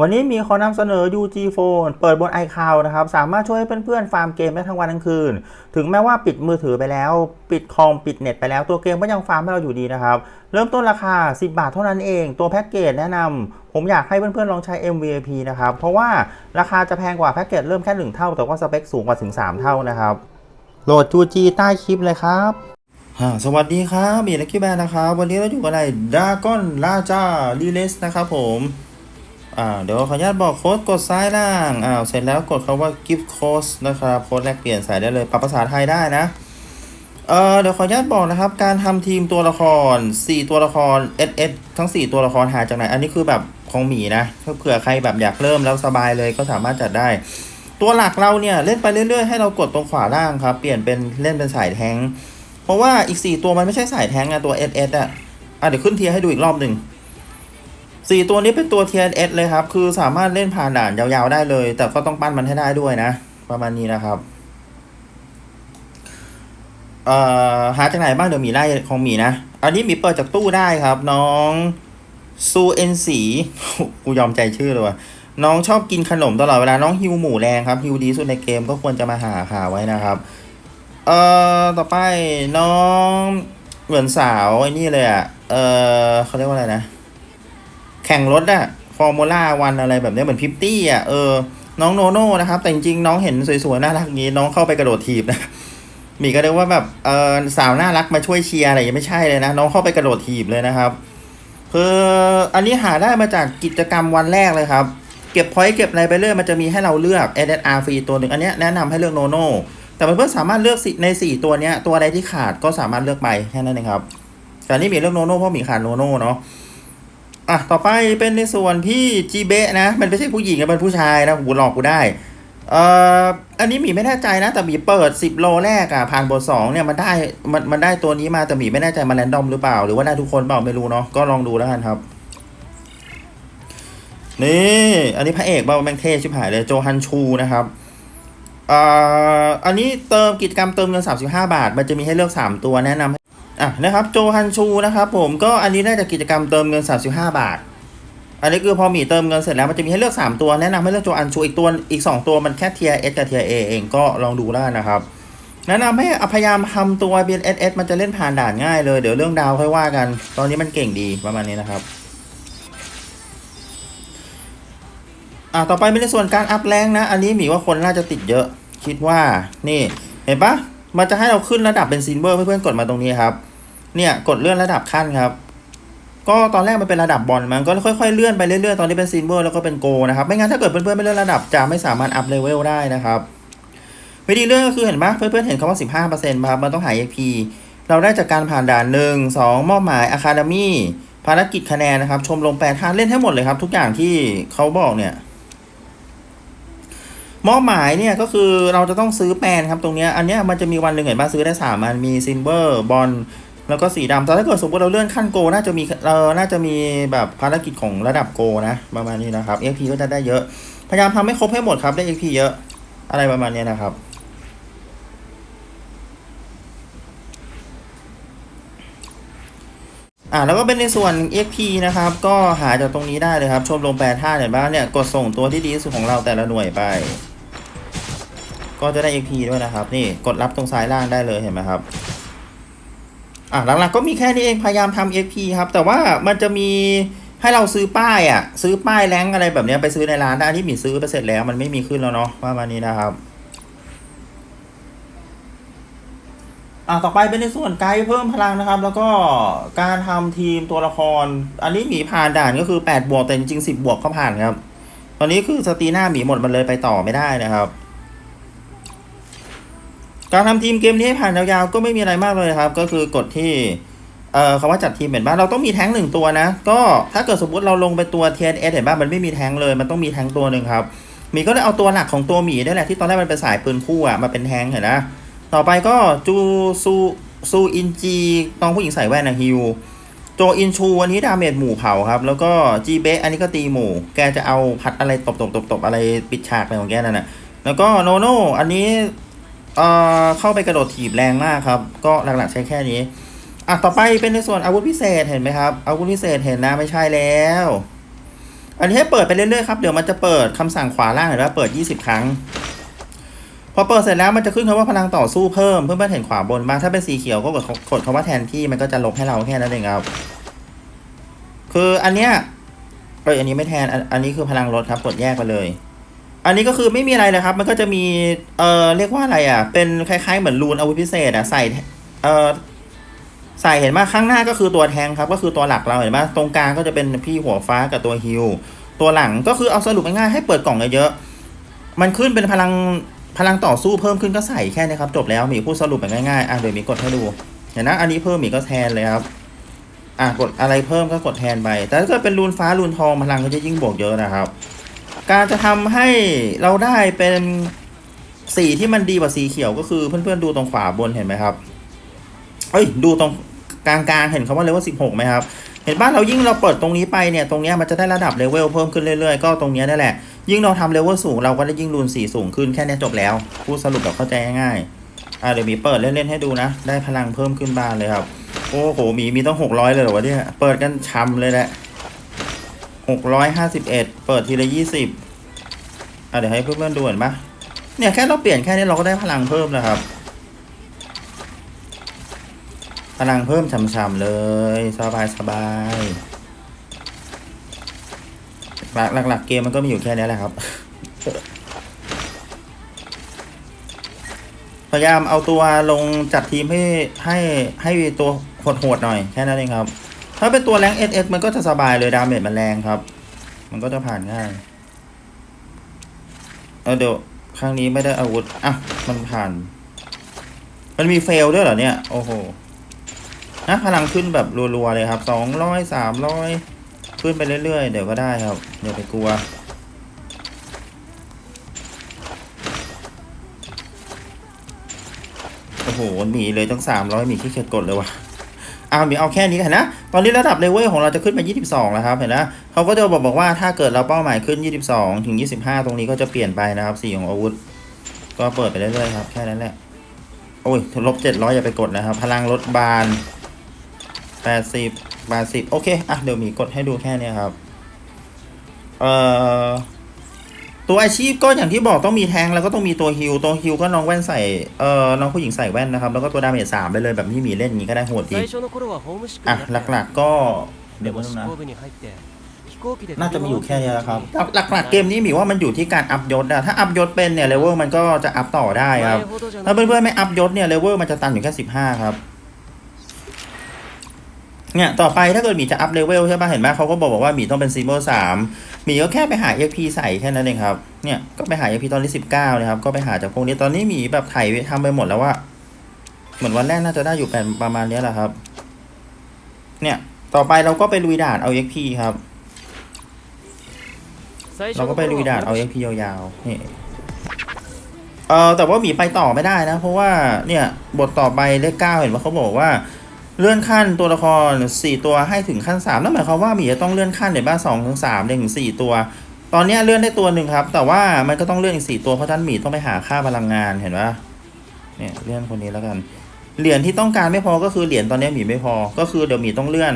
วันนี้มีขอนำเสนอ UG Phone เปิดบน iCloud นะครับ สามารถช่วยให้เพื่อนๆ ฟาร์มเกมได้ทั้งวันทั้งคืน ถึงแม้ว่าปิดมือถือไปแล้ว ปิดคอมปิดเน็ตไปแล้วตัวเกมก็ยังฟาร์มให้เราอยู่ดีนะครับ เริ่มต้นราคา 10 บาทเท่านั้นเอง ตัวแพ็กเกจแนะนำผมอยากให้เพื่อนๆ ลองใช้ MVP นะครับ เพราะว่าราคาจะแพงกว่าแพ็กเกจเริ่มแค่ 1 เท่า แต่ว่าสเปคสูงกว่าถึง 3 เท่านะครับโหลด UG ใต้คลิปเลยครับสวัสดีครับมีลักกี้แบนนะครับวันนี้เราอยู่กับอะไรดากอนลาจารีเลสนะครับผม อ่าเดี๋ยวขออนุญาตบอกโค้ดกดซ้ายล่างอ่าเสร็จแล้วกดคำว่า gift code นะครับโค้ดแลกเปลี่ยนใส่ได้เลยปรับภาษาไทยได้นะเออเดี๋ยวขออนุญาตบอกนะครับ การทำทีมตัวละคร 4 ตัวละคร SS ทั้ง 4 ตัวละครหาจากไหน อันนี้คือแบบของหมีนะถ้าเผื่อใครแบบอยากเริ่มแล้วสบายเลยก็สามารถจัดได้ ตัวหลักเราเนี่ยเล่นไปเรื่อยๆให้เรากดตรงขวาล่างครับ เปลี่ยนเป็นเล่นเป็นสายแทงเพราะว่าอีก 4 ตัวมันไม่ใช่สายแทงนะตัว SS อะอะเดี๋ยวขึ้นเทียร์ให้ดูอีกรอบหนึ่ง สี่ตัวนี้เป็นตัว TNS เลยครับ คือสามารถเล่นผ่านด่านยาวๆได้เลย แต่ก็ต้องปั้นมันให้ได้ด้วยนะ ประมาณนี้นะครับเอ่อหาจากไหนบ้างเดี๋ยวมีไล่ของมีนะ อันนี้มีเปิดจากตู้ได้ครับ น้องซูเอ็นสีกูยอมใจชื่อเลยว่ะน้องชอบกินขนมตลอดเวลาน้องฮิวหมูแรงครับฮิวดีสุดในเกมก็ควรจะมาหาหาไว้นะครับ เอ่อต่อไปน้องเหมือนสาวไอ้นี่เลยอะ เอ่อเขาเรียกว่าอะไรนะ แข่งรถอะฟอร์มูล่าวันอะไรแบบนี้เหมือนพิปตี้อะเออ น้องโนโน่นะครับ แต่จริงๆน้องเห็นสวยๆน่ารักอย่างนี้น้องเข้าไปกระโดดถีบนะมีก็เรียกว่าแบบเออสาวน่ารักมาช่วยเชียร์อะไรยังไม่ใช่เลยนะ น้องเข้าไปกระโดดถีบเลยนะครับคืออันนี้หาได้มาจากกิจกรรมวันแรกเลยครับ เก็บพอยต์เก็บอะไรไปเรื่อยมันจะมีให้เราเลือก SSR ฟรีตัวหนึ่งอันนี้แนะนำให้เลือกโนโน่แต่เพื่อนๆสามารถเลือกสิใน 4 ตัวเนี้ยตัวอะไรที่ขาดก็สามารถเลือกไปแค่นั้นเองครับแต่นี่มีเลือกโนโน่เพราะมีขาดโนโน่เนาะ อะต่อไปเป็นในส่วนพี่จีเบะนะ มันไม่ใช่ผู้หญิงนะเป็นผู้ชายนะหูหลอกกูได้เอ่ออันนี้หมีไม่แน่ใจนะ แต่หมีเปิด 10 โลแรกอะผ่านบท2เนี่ยมันได้มันมันได้ตัวนี้มาแต่หมีไม่แน่ใจมันแรนดอมหรือเปล่า หรือว่าได้ทุกคนเปล่าไม่รู้เนาะก็ลองดูแล้วกันครับ นี่ อันนี้พระเอกเปล่าแมงเทชิบหายเลยโจฮันชูนะครับเอ่ออันนี้เติมกิจกรรมเติมเงิน 35 บาท มันจะมีให้เลือก 3 ตัวแนะนำ อะนะครับโจฮันชูนะครับผมก็อันนี้ได้จากกิจกรรมเติมเงิน 35 บาท อันนี้คือพอมีเติมเงินเสร็จแล้วมันจะมีให้เลือก 3 ตัวแนะนำให้เลือกโจฮันชูอีกตัวอีก 2 ตัวมันแค่เทียเอสกับเทียเอเองก็ลองดูได้นะครับแนะนำให้พยายามทำตัว BNSS มันจะเล่นผ่านด่านง่ายเลยเดี๋ยวเรื่องดาวค่อยว่ากัน ตอนนี้มันเก่งดีประมาณนี้นะครับอะต่อไปเป็นในส่วนการอัพแรงนะ อันนี้หมีว่าคนน่าจะติดเยอะ คิดว่า นี่ เห็นปะมันจะให้เราขึ้นระดับเป็นซิลเวอร์เพื่อนๆกดมาตรงนี้ครับ เนี่ยกดเลื่อนระดับขั้นครับ ก็ตอนแรกมันเป็นระดับบอลมันก็ค่อยๆเลื่อนไปเรื่อยๆตอนนี้เป็นซิลเวอร์แล้วก็เป็นโกนะครับไม่งั้นถ้าเกิดเพื่อนๆไม่เลื่อนระดับจะไม่สามารถอัพเลเวลได้นะครับวิธีเลื่อนก็คือเห็นปะเพื่อนๆเห็นคำว่า15%ครับมันต้องหาย EP เราได้จากการผ่านด่านหนึ่งสองมอบหมายอะคาเดมี่ภารกิจคะแนนนะครับ ชมรมแปดท่านเล่นให้หมดเลยครับ ทุกอย่างที่เขาบอกเนี่ยมอบหมายเนี่ยก็คือเราจะต้องซื้อแปลนครับตรงนี้อันนี้มันจะมีวันหนึ่งเห็นป่ะซื้อได้สามอันมีซิลเวอร์บอล แล้วก็สีดำแต่ถ้าเกิดสมมติเราเลื่อนขั้นโกน่าจะมีเราน่าจะมีแบบภารกิจของระดับโกนะประมาณนี้นะครับ XP ก็จะได้เยอะ พยายามทำให้ครบให้หมดครับได้ XP เยอะอะไรประมาณนี้นะครับอ่าแล้วก็เป็นในส่วน XP นะครับ ก็หาจากตรงนี้ได้เลยครับ ชมรมแปรธาตุเห็นป่ะเนี่ยกดส่งตัวที่ดีที่สุดของเราแต่ละหน่วยไป ก็จะได้ XP ด้วยนะครับ นี่กดรับตรงซ้ายล่างได้เลยเห็นไหมครับ อะหลักๆก็มีแค่นี้เองพยายามทำ XP ครับ แต่ว่ามันจะมีให้เราซื้อป้ายอะ ซื้อป้ายแรงอะไรแบบเนี้ยไปซื้อในร้านได้ที่มีซื้อไปเสร็จแล้ว มันไม่มีขึ้นแล้วเนาะว่ามานี้นะครับอ่าต่อไปเป็นในส่วนไกด์เพิ่มพลังนะครับ แล้วก็การทำทีมตัวละคร อันนี้หมีผ่านด่านก็คือ8บวกแต่จริงๆ10บวกก็ผ่านครับ ตอนนี้คือสตีหน้าหมีหมดมันเลยไปต่อไม่ได้นะครับ การทำทีมเกมนี้ให้ผ่านยาวๆก็ไม่มีอะไรมากเลยครับ ก็คือกดที่เอ่อคำว่าจัดทีมเห็นป่ะเราต้องมีแท้งหนึ่งตัวนะ ก็ถ้าเกิดสมมติเราลงไปตัว TNS เห็นป่ะมันไม่มีแท้งเลยมันต้องมีแท้งตัวหนึ่งครับหมีก็เลยเอาตัวหลักของตัวหมีนี่แหละที่ตอนแรกมันเป็นสายปืนคู่อะมาเป็นแท้งเห็นนะต่อไปก็จูซูซูอินจีน้องผู้หญิงใส่แว่นนะฮิวโจอินชูอันนี้ดาเมจหมู่เผาครับ แล้วก็จีเบอันนี้ก็ตีหมู่ แกจะเอาพัดอะไรตบตบตบตบอะไรปิดฉากอะไรของแกนั่นนะแล้วก็โนโนอันนี้ เอ่อเข้าไปกระโดดถีบแรงมากครับ ก็หลักๆใช้แค่นี้อะต่อไปเป็นในส่วนอาวุธพิเศษเห็นไหมครับ อาวุธพิเศษเห็นนะไม่ใช่แล้ว อันนี้ให้เปิดไปเรื่อยๆครับ เดี๋ยวมันจะเปิดคำสั่งขวาล่างเห็นไหมเปิด 20 ครั้ง พอเปิดเสร็จแล้วมันจะขึ้นคำว่าพลังต่อสู้เพิ่มเพื่อนๆเห็นขวาบนบ้างถ้าเป็นสีเขียวก็กดกดคำว่าแทนที่มันก็จะลบให้เราแค่นั้นเองครับคืออันเนี้ยเอยอันนี้ไม่แทนอันอันนี้คือพลังลดครับกดแยกไปเลย อันนี้ก็คือไม่มีอะไรเลยครับ มันก็จะมี เอ่อ เรียกว่าอะไรอะ เป็นคล้ายๆเหมือนรูนอาวุธพิเศษอะ ใส่ เอ่อ ใส่เห็นไหมข้างหน้าก็คือตัวแทงครับ ก็คือตัวหลักเราเห็นไหมตรงกลางก็จะเป็นพี่หัวฟ้ากับตัวฮิลตัวหลังก็คือเอาสรุปง่ายๆให้เปิดกล่องเยอะๆ มันขึ้นเป็นพลัง พลังต่อสู้เพิ่มขึ้นก็ใส่แค่นี้ครับ จบแล้วมีพูดสรุปแบบง่ายๆ อะเดี๋ยวมีกดให้ดู เห็นนะ อันนี้เพิ่มมีก็แทนเลยครับอะกดอะไรเพิ่มก็กดแทนไป แต่ถ้าเกิดเป็นรูนฟ้ารูนทองพลังก็จะยิ่งบวกเยอะนะครับ การจะทำให้เราได้เป็นสีที่มันดีกว่าสีเขียวก็คือเพื่อนๆดูตรงขวาบนเห็นไหมครับ เอ้ยดูตรงกลางๆเห็นคำว่าเลเวลสิบหกไหมครับ เห็นบ้านเรายิ่งเราเปิดตรงนี้ไปเนี่ยตรงนี้มันจะได้ระดับเลเวลเพิ่มขึ้นเรื่อยๆ ก็ตรงนี้ยนั่นแหละ ยิ่งเราทำเลเวลสูงเราก็ได้ยิ่งรูนสีสูงขึ้นแค่นี้จบแล้ว พูดสรุปแบบเข้าใจง่ายๆอะเดี๋ยวมีเปิดเล่นๆให้ดูนะ ได้พลังเพิ่มขึ้นบ้านเลยครับ โอ้โหมีมีต้องหกร้อยเลยเหรอวะเนี่ยเปิดกันช้ำเลยแหละ หกร้อยห้าสิบเอ็ดเปิดทีละยี่สิบอะเดี๋ยวให้เพื่อนๆดูเห็นปะเนี่ยแค่เราเปลี่ยนแค่นี้เราก็ได้พลังเพิ่มแล้วครับ พลังเพิ่มช่ำๆเลยสบายสบายหลักหลักๆเกมมันก็มีอยู่แค่นี้แหละครับ พยายามเอาตัวลงจัดทีมให้ให้ให้ตัวโหดๆหน่อยแค่นั้นเองครับ ถ้าเป็นตัวแรงเอสมันก็จะสบายเลยดาเมจมันแรงครับ มันก็จะผ่านง่ายเออเดี๋ยวครั้งนี้ไม่ได้อาวุธอะมันผ่าน มันมีเฟลด้วยเหรอเนี่ย โอ้โหนะพลังขึ้นแบบรัวๆเลยครับสองร้อยสามร้อยขึ้นไปเรื่อยๆ เดี๋ยวก็ได้ครับอย่าไปกลัวโอ้โหหมีเลยตั้งสามร้อยหมีขี้เกียจกดเลยว่ะ อ้ามีเอาแค่นี้กันนะ ตอนนี้ระดับเลเวลของเราจะขึ้นมา22 แล้วครับ เห็นนะเขาก็จะบอกบอกว่าถ้าเกิดเราเป้าหมายขึ้น 22 ถึง 25 ตรงนี้ก็จะเปลี่ยนไปนะครับสีของอาวุธ ก็เปิดไปเรื่อยๆครับ แค่นั้นแหละ โอ้ยลบ700 อย่าไปกดนะครับ พลังลดบาน 80 80 โอเค อะ เดี๋ยวมีกดให้ดูแค่นี้ครับ เอ่อ ตัวอาชีพก็อย่างที่บอกต้องมีแทงแล้วก็ต้องมีตัวฮิลตัวฮิลก็น้องแว่นใส่เอ่อน้องผู้หญิงใส่แว่นนะครับแล้วก็ตัวดาเมจสามไปเลยแบบที่มีเล่นนี้ก็ได้โหดดีอะหลักๆก็เดี๋ยวนะน่าจะมีอยู่แค่นี้แล้วครับ หลักๆเกมนี้มีว่ามันอยู่ที่การอัพยศนะถ้าอัพยศเป็นเนี่ยเลเวลมันก็จะอัพต่อได้ครับ ถ้าเพื่อนๆไม่อัพยศเนี่ยเลเวลมันจะตันอยู่แค่ 15 ครับ เนี่ยต่อไปถ้าเกิดหมีจะอัพเลเวลใช่ป่ะเห็นไหมเขาก็บอกบอกว่าหมีต้องเป็นซีโมสามหมีก็แค่ไปหาเอพีใส่แค่นั้นเองครับเนี่ยก็ไปหาเอพีตอนที่สิบเก้านะครับก็ไปหาจากพวกนี้ตอนนี้หมีแบบไถทำไปหมดแล้วว่า เหมือนวันแรกน่าจะได้อยู่แปดประมาณนี้แหละครับ เนี่ยต่อไปเราก็ไปลุยด่านเอาเอพีครับเราก็ไปลุยด่านเอาเอพียาวๆนี่เออแต่ว่าหมีไปต่อไม่ได้นะ เพราะว่าเนี่ยบทต่อไปเลขเก้าเห็นว่าเขาบอกว่า เลื่อนขั้นตัวละครสี่ตัวให้ถึงขั้นสามนั่นหมายความว่าหมีจะต้องเลื่อนขั้นในบ้านสองถึงสามถึงสี่ตัว ตอนนี้เลื่อนได้ตัวหนึ่งครับ แต่ว่ามันก็ต้องเลื่อนอีกสี่ตัวเพราะฉะนั้นหมีต้องไปหาค่าพลังงานเห็นปะเนี่ยเลื่อนคนนี้แล้วกัน เหรียญที่ต้องการไม่พอก็คือเหรียญตอนนี้หมีไม่พอ ก็คือเดี๋ยวหมีต้องเลื่อน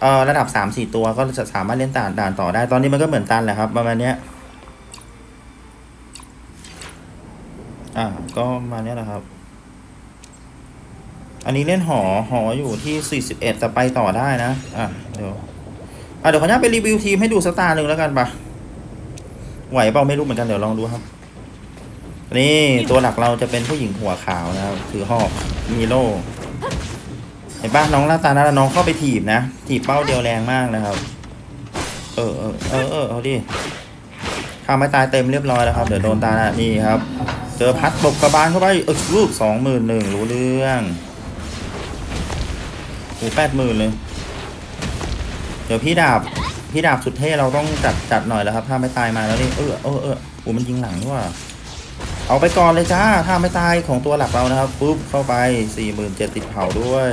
เอ่อระดับสามสี่ตัวก็จะสามารถเล่นด่านด่านต่อได้ ตอนนี้มันก็เหมือนตันแหละครับประมาณเนี้ยอ่าก็มาเนี้ยแหละครับ อันนี้เล่นหอหออยู่ที่ 41แต่ไปต่อได้นะ อะ เดี๋ยว อะเดี๋ยวขออนุญาตไปรีวิวทีมให้ดูสตาร์หนึ่งแล้วกันปะไหวเปล่าไม่รู้เหมือนกันเดี๋ยวลองดูครับ นี่ตัวหลักเราจะเป็นผู้หญิงหัวขาวนะครับถือหอกมีโล่เห็นปะน้องหน้าตาน่าน้องเข้าไปถีบนะ ถีบเป้าเดียวแรงมากนะครับ เออเออเออเออเอาดิข้าไม่ตายเต็มเรียบร้อยแล้วครับ เดี๋ยวโดนตาหน้านี่ครับ เจอพัดตบกระบาลเข้าไปเออลูกสองหมื่นหนึ่งรู้เรื่อง อ้แปดหมื่นเลย เดี๋ยวพี่ดาบ พี่ดาบสุดเท่เราต้องจัดจัดหน่อยแล้วครับถ้าไม่ตายมาแล้วนี่เออเออเออโอ้มันยิงหลังนี่ว่าเอาไปก่อนเลยจ้าถ้าไม่ตายของตัวหลักเรานะครับปุ๊บเข้าไปสี่หมื่นเจ็ดติดเผาด้วย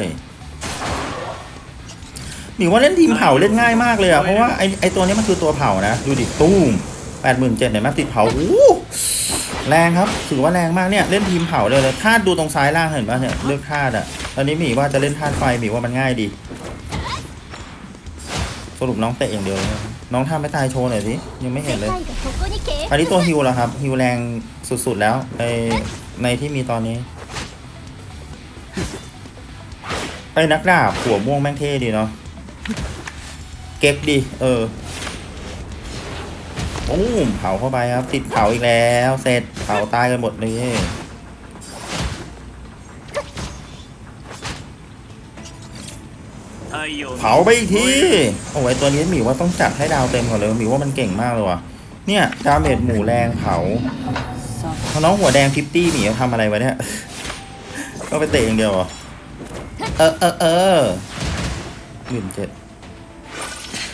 หมีว่าเล่นทีมเผาเล่นง่ายมากเลยอะเพราะว่าไอไอตัวนี้มันคือตัวเผานะดูดิตู้มแปดหมื่นเจ็ดเนี่ยมาติดเผาโอ้โหแรงครับ ถือว่าแรงมากเนี่ย เล่นทีมเผาเลยเลยธาตุดูตรงซ้ายล่างเห็นปะเนี่ยเลือกธาตุอะ อันนี้หมีว่าจะเล่นธาตุไฟหมีว่ามันง่ายดี สรุปน้องเตะอย่างเดียวเลยน้องท่าไม่ตายโชว์หน่อยสิยังไม่เห็นเลย อันนี้ตัวฮิวแล้วครับฮิวแรงสุดๆแล้วในในที่มีตอนนี้ไอ้นักดาบหัวม่วงแม่งเท่ดีเนาะเก็กดีเออโอ้เผาเข้าไปครับ ติดเผาอีกแล้ว เสร็จเผาตายกันหมดเลย เผาไปอีกที โอ้ยตัวนี้หมีว่าต้องจัดให้ดาวเต็มก่อนเลยหมีว่ามันเก่งมากเลยว่ะ เนี่ยดาเมจหมูแรงเผาน้องหัวแดงทิปตี้หมิวทำอะไรไว้เนี่ย ก็ไปเตะอย่างเดียวเหออเออเออหมื่นเจ็ด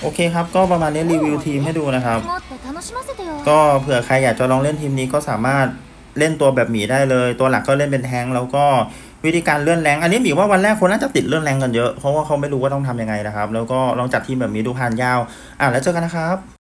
โอเคครับ ก็ประมาณนี้รีวิวทีมให้ดูนะครับ ก็เผื่อใครอยากจะลองเล่นทีมนี้ก็สามารถเล่นตัวแบบหมีได้เลย ตัวหลักก็เล่นเป็นแทงแล้วก็ วิธีการเลื่อนแรงอันนี้หมีว่าวันแรกคนน่าจะติดเลื่อนแรงกันเยอะเพราะว่าเขาไม่รู้ว่าต้องทำยังไงนะครับ แล้วก็ลองจัดทีมแบบนี้ดูผ่านยาว อะแล้วเจอกันนะครับ